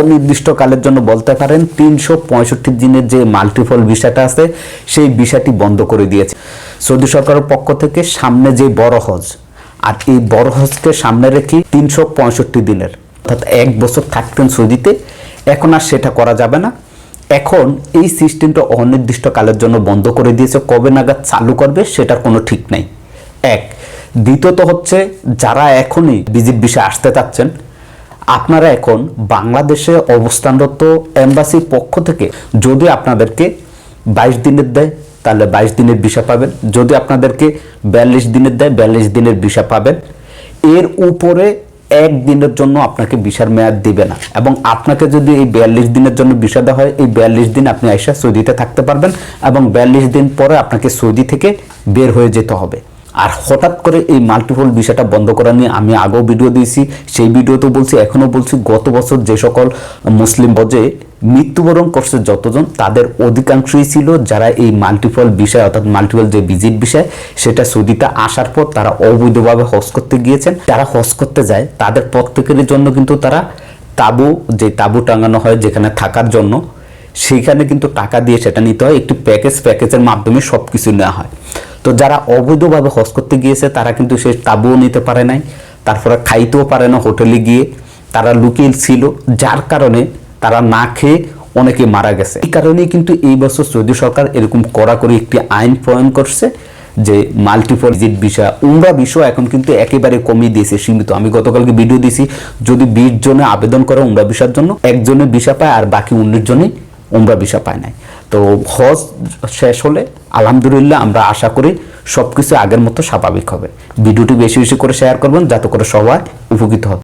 অনির্দিষ্টকালের জন্য বলতে পারেন তিনশো পঁয়ষট্টি দিনের যে মাল্টিপল ভিসাটা আছে, সেই ভিসাটি বন্ধ করে দিয়েছে। সৌদি সরকারের পক্ষ থেকে সামনে যে বড় হজ, আর এই বড় হজকে সামনে রেখে তিনশো পঁয়ষট্টি দিনের, অর্থাৎ এক বছর থাকতেন সৌদিতে, এখন আর সেটা করা যাবে না। এখন এই সিস্টেমটা অনির্দিষ্টকালের জন্য বন্ধ করে দিয়েছে। কবে নাগাদ চালু করবে সেটার কোনো ঠিক নাই। এক, দ্বিতীয়ত হচ্ছে, যারা এখনই বিজিট বিষয়ে আসতে চাচ্ছেন আপনারা এখন বাংলাদেশে অবস্থানরত এম্বাসির পক্ষ থেকে যদি আপনাদেরকে বাইশ দিনের দেয়, তাহলে বাইশ দিনের ভিসা পাবেন। যদি আপনাদেরকে বিয়াল্লিশ দিনের দেয়, বিয়াল্লিশ দিনের ভিসা পাবেন। এর উপরে এক দিনের জন্য আপনাকে ভিসার মেয়াদ দিবে না। এবং আপনাকে যদি এই বিয়াল্লিশ দিনের জন্য ভিসা দেওয়া হয়, এই বিয়াল্লিশ দিন আপনি আইসা সৌদিতে থাকতে পারবেন এবং বিয়াল্লিশ দিন পরে আপনাকে সৌদি থেকে বের হয়ে যেতে হবে। আর হঠাৎ করে এই মাল্টিপল বিষয়টা বন্ধ করা নিয়ে আমি আগেও ভিডিও দিয়েছি, সেই ভিডিওতেও বলছি, এখনও বলছি, গত বছর যে সকল মুসলিম বজে মৃত্যুবরণ করছে যতজন, তাদের অধিকাংশই ছিল যারা এই মাল্টিপল বিষয়, অর্থাৎ মাল্টিপল যে ভিজিট বিষয়, সেটা সৌদিতে আসার পর তারা অবৈধভাবে হজ করতে গিয়েছেন। যারা হজ করতে যায়, তাদের প্রত্যেকের জন্য কিন্তু তারা তাবু, যে তাবু টাঙানো হয় যেখানে থাকার জন্য, সেইখানে কিন্তু টাকা দিয়ে সেটা নিতে হয়। একটি প্যাকেজ, প্যাকেজের মাধ্যমে সব কিছু নেওয়া হয়। তো যারা অবৈধভাবে হজ করতে গিয়েছে, তারা কিন্তু সে তাবুও নিতে পারে নাই, তারপরে খাইতেও পারে না হোটেলে গিয়ে, তারা লুকিয়ে ছিল, যার কারণে তারা না খেয়ে অনেকে মারা গেছে। এই কারণেই কিন্তু এই বছর সৌদি সরকার এরকম কড়াকড়ি একটি আইন প্রণয়ন করছে, যে মাল্টিপল ভিজিট বিষয় উমরা বিষয় এখন কিন্তু একেবারে কমিয়ে দিয়েছে, সীমিত। আমি গতকালকে ভিডিও দিয়েছি যদি বিশ জনে আবেদন করে উমরা বিষয়ের জন্য, একজনে ভিসা পায় আর বাকি উনিশ জনই উমরা ভিসা পায় নাই। তো হজ শেষ হলে আলহামদুলিল্লাহ আমরা আশা করি সব কিছু আগের মতো স্বাভাবিক হবে। ভিডিওটি বেশি বেশি করে শেয়ার করবেন, যাতে করে সবাই উপকৃত হবে